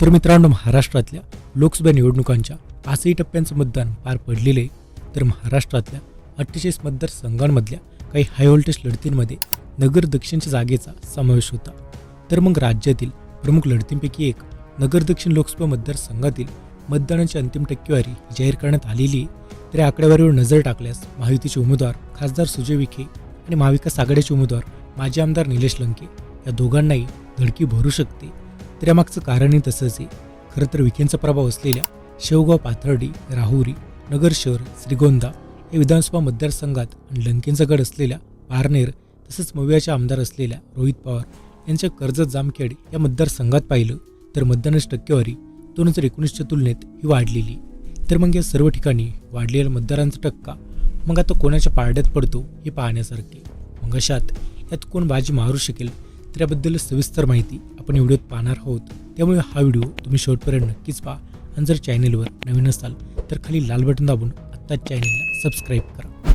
तर मित्रांनो महाराष्ट्रातल्या लोकसभा निवडणुकांच्या पाचही टप्प्यांचं मतदान पार पडलेलं आहे. तर महाराष्ट्रातल्या अठ्ठेचाळीस मतदारसंघांमधल्या काही हाय व्होल्टेज लढतींमध्ये नगर दक्षिणच्या जागेचा समावेश होता. तर मग राज्यातील प्रमुख लढतींपैकी एक नगर दक्षिण लोकसभा मतदारसंघातील मतदानाची अंतिम टक्केवारी जाहीर करण्यात आलेली आहे. तर या आकडेवारीवर नजर टाकल्यास महायुतीचे उमेदवार खासदार सुजय विखे आणि महाविकास आघाडीचे उमेदवार माजी आमदार निलेश लंके या दोघांनाही धडकी भरू शकते. त्यामागचं कारणही तसंच आहे. खरं तर विखेंचा प्रभाव असलेल्या शेवगाव पाथर्डी राहुरी नगर शहर श्रीगोंदा या विधानसभा मतदारसंघात आणि लंकेंचा गड असलेल्या पारनेर तसंच मवियाचे आमदार असलेल्या रोहित पवार यांच्या कर्जत जामखेड या मतदारसंघात पाहिलं तर मतदानाची टक्केवारी दोन हजार एकोणीसच्या तुलनेत ही वाढलेली. तर मग या सर्व ठिकाणी वाढलेल्या मतदारांचा टक्का मग आता कोणाच्या पारड्यात पडतो हे पाहण्यासारखे. मग अशात यात कोण बाजी मारू शकेल तर याबद्दल सविस्तर माहिती आपण व्हिडिओत पाहणार आहोत. त्यामुळे हा व्हिडिओ तुम्ही शेवटपर्यंत नक्कीच पहा. आणि जर चॅनेलवर नवीन असाल तर खाली लाल बटन दाबून आत्ताच चॅनेलला सबस्क्राईब करा.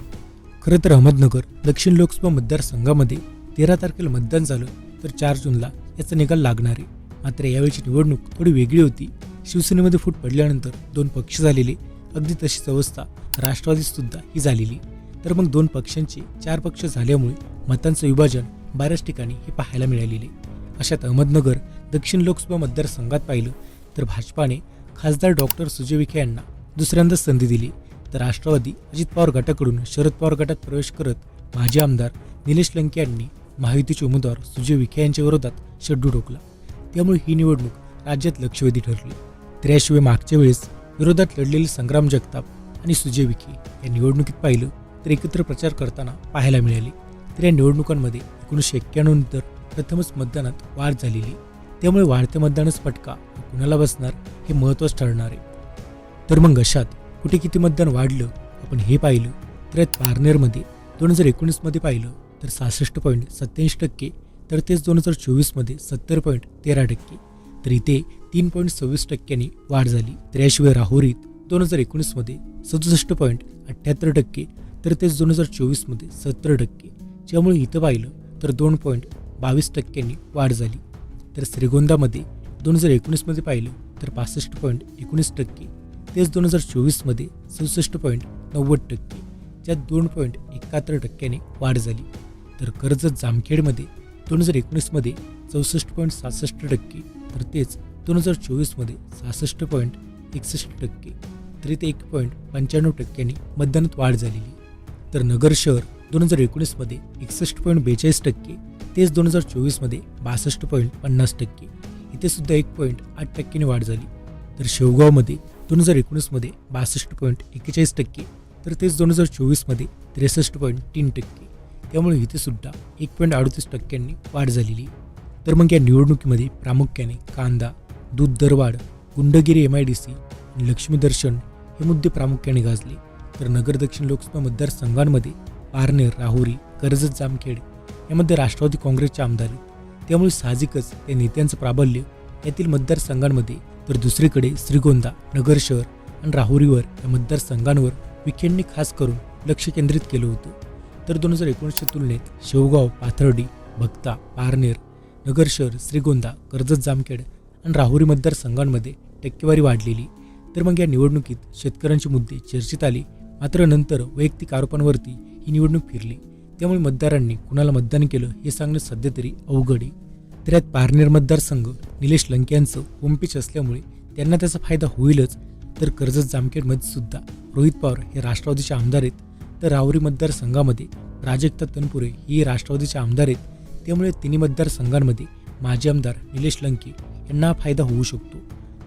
खरं तर अहमदनगर दक्षिण लोकसभा मतदारसंघामध्ये तेरा तारखेला मतदान झालं तर चार जूनला याचा निकाल लागणार आहे. मात्र यावेळीची निवडणूक थोडी वेगळी होती. शिवसेनेमध्ये फूट पडल्यानंतर दोन पक्ष झालेले अगदी तशीच अवस्था राष्ट्रवादीसुद्धा ही झालेली. तर मग दोन पक्षांचे चार पक्ष झाल्यामुळे मतांचं विभाजन बऱ्याच ठिकाणी हे पाहायला मिळालेले. अशात अहमदनगर दक्षिण लोकसभा मतदारसंघात पाहिलं तर भाजपाने खासदार डॉक्टर सुजय विखे यांना दुसऱ्यांदाच संधी दिली. तर राष्ट्रवादी अजित पवार गटाकडून शरद पवार गटात प्रवेश करत माजी आमदार निलेश लंके यांनी महायुतीचे उमेदवार सुजय विखे यांच्या विरोधात शड्डू ठोकला. त्यामुळे ही निवडणूक राज्यात लक्षवेधी ठरली. तर याशिवाय मागच्या वेळेस विरोधात लढलेले संग्राम जगताप आणि सुजय विखे या निवडणुकीत पाहिलं तर एकत्र प्रचार करताना पाहायला मिळाले. तर या निवडणुकांमध्ये एकोणीसशे एक्क्याण्णवनंतर प्रथमच मतदानात वाढ झालेली. त्यामुळे वाढत्या मतदानच फटका कुणाला बसणार हे महत्त्वाचं ठरणार आहे. तर मग अशात कुठे किती मतदान वाढलं आपण हे पाहिलं. तर यात पारनेरमध्ये दोन हजार एकोणीसमध्ये पाहिलं तर सहासष्ट पॉईंट सत्याऐंशी टक्के तर तेच दोन हजार चोवीसमध्ये सत्तर पॉईंट तेरा टक्के. तर इथे तीन पॉईंट सव्वीस टक्क्यांनी वाढ झाली. तर याशिवाय राहुरीत दोन हजार एकोणीसमध्ये सदुसष्ट पॉईंट अठ्ठ्याहत्तर टक्के तर तेच दोन हजार चोवीसमध्ये सत्तर टक्के. ज्यामुळे इथं पाहिलं तर दोन पॉईंट बावीस टक्क्यांनी वाढ झाली. तर श्रीगोंदामध्ये दोन हजार एकोणीसमध्ये पाहिलं तर पासष्ट पॉईंट एकोणीस टक्के तेच दोन हजार चोवीसमध्ये सदुसष्ट पॉईंट नव्वद टक्के ज्यात दोन पॉईंट एकाहत्तर टक्क्याने वाढ झाली. तर कर्जत जामखेडमध्ये दोन हजार एकोणीसमध्ये चौसष्ट पॉईंट सहासष्ट टक्के तर तेच दोन हजार चोवीसमध्ये सहासष्ट पॉईंट एकसष्ट टक्के तरी ते एक पॉईंट पंच्याण्णव टक्क्यांनी मतदानात वाढ झालेली. तर नगर शहर दोन हजार एकोणीसमध्ये एकसष्ट पॉईंट बेचाळीस टक्के तेच दोन हजार चोवीसमध्ये बासष्ट पॉईंट पन्नास टक्के. इथे सुद्धा एक पॉईंट आठ टक्क्यांनी वाढ झाली. तर शेवगावमध्ये दोन हजार एकोणीसमध्ये बासष्ट पॉईंट एक्केचाळीस टक्के तर तेच दोन हजार चोवीसमध्ये त्रेसष्ट पॉईंट तीन टक्के. त्यामुळे इथे सुद्धा एक पॉईंट अडतीस टक्क्यांनी वाढ झालेली. तर मग या निवडणुकीमध्ये प्रामुख्याने कांदा दूध दरवाढ गुंडगिरी एम आय डी सी आणि लक्ष्मी दर्शन हे मुद्दे प्रामुख्याने गाजले. तर नगर दक्षिण लोकसभा मतदारसंघांमध्ये पारनेर राहुरी कर्जत जामखेड यामध्ये राष्ट्रवादी काँग्रेसचे आमदार आहेत. त्यामुळे साहजिकच त्या नेत्यांचं प्राबल्य यातील मतदारसंघांमध्ये तर दुसरीकडे श्रीगोंदा नगर शहर आणि राहुरीवर या मतदारसंघांवर विखेंनी खास करून लक्ष केंद्रित केलं होतं. तर दोन हजार एकोणीसच्या तुलनेत शेवगाव पाथर्डी भक्ता पारनेर नगर शहर श्रीगोंदा कर्जत जामखेड आणि राहुरी मतदारसंघांमध्ये टक्केवारी वाढलेली. तर मग या निवडणुकीत शेतकऱ्यांचे मुद्दे चर्चेत आले. मात्र नंतर वैयक्तिक आरोपांवरती ही निवडणूक फिरली. त्यामुळे मतदारांनी कुणाला मतदान केलं हे सांगणं सध्या तरी अवघड आहे. तर यात पारनेर मतदारसंघ निलेश लंके यांचं होमपिच असल्यामुळे त्यांना त्याचा फायदा होईलच. तर कर्जत जामखेडमध्ये सुद्धा रोहित पवार हे राष्ट्रवादीचे आमदार आहेत. तर रावरी मतदारसंघामध्ये प्राजक्ता तनपुरे ही राष्ट्रवादीचे आमदार आहेत. त्यामुळे तिन्ही मतदारसंघांमध्ये माजी आमदार निलेश लंके यांना फायदा होऊ शकतो.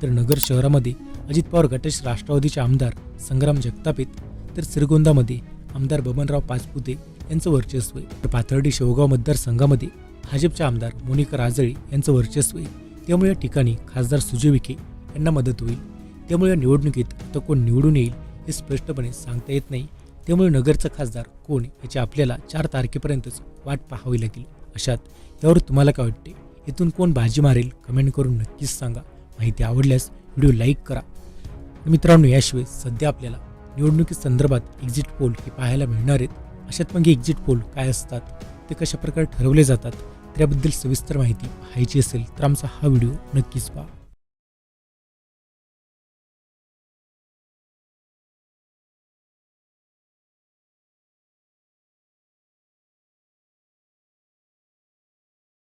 तर नगर शहरामध्ये अजित पवार गटेश राष्ट्रवादीचे आमदार संग्राम जगतापेत तर श्रीगोंदामध्ये आमदार बबनराव पाचपुते यांचं वर्चस्व आहे. तर पाथर्डी शेवगाव मतदारसंघामध्ये भाजपच्या आमदार मोनिका राजळे यांचं वर्चस्व आहे. त्यामुळे या ठिकाणी खासदार सुजय विखे यांना मदत होईल. त्यामुळे या निवडणुकीत आता कोण निवडून येईल हे स्पष्टपणे सांगता येत नाही. त्यामुळे नगरचा खासदार कोण याची आपल्याला चार तारखेपर्यंतच वाट पाहावी लागेल. अशात यावर तुम्हाला काय वाटते? इथून कोण बाजी मारेल? कमेंट करून नक्कीच सांगा. माहिती आवडल्यास व्हिडिओ लाईक करा. मित्रांनो याशिवाय सध्या आपल्याला निवडणुकीसंदर्भात एक्झिट पोल हे पाहायला मिळणार आहेत. अशात मग एक्झिट पोल काय असतात? ते कशा प्रकारे ठरवले जातात? त्याबद्दल सविस्तर माहिती पाहायची असेल तर आमचा हा व्हिडिओ नक्कीच पहा.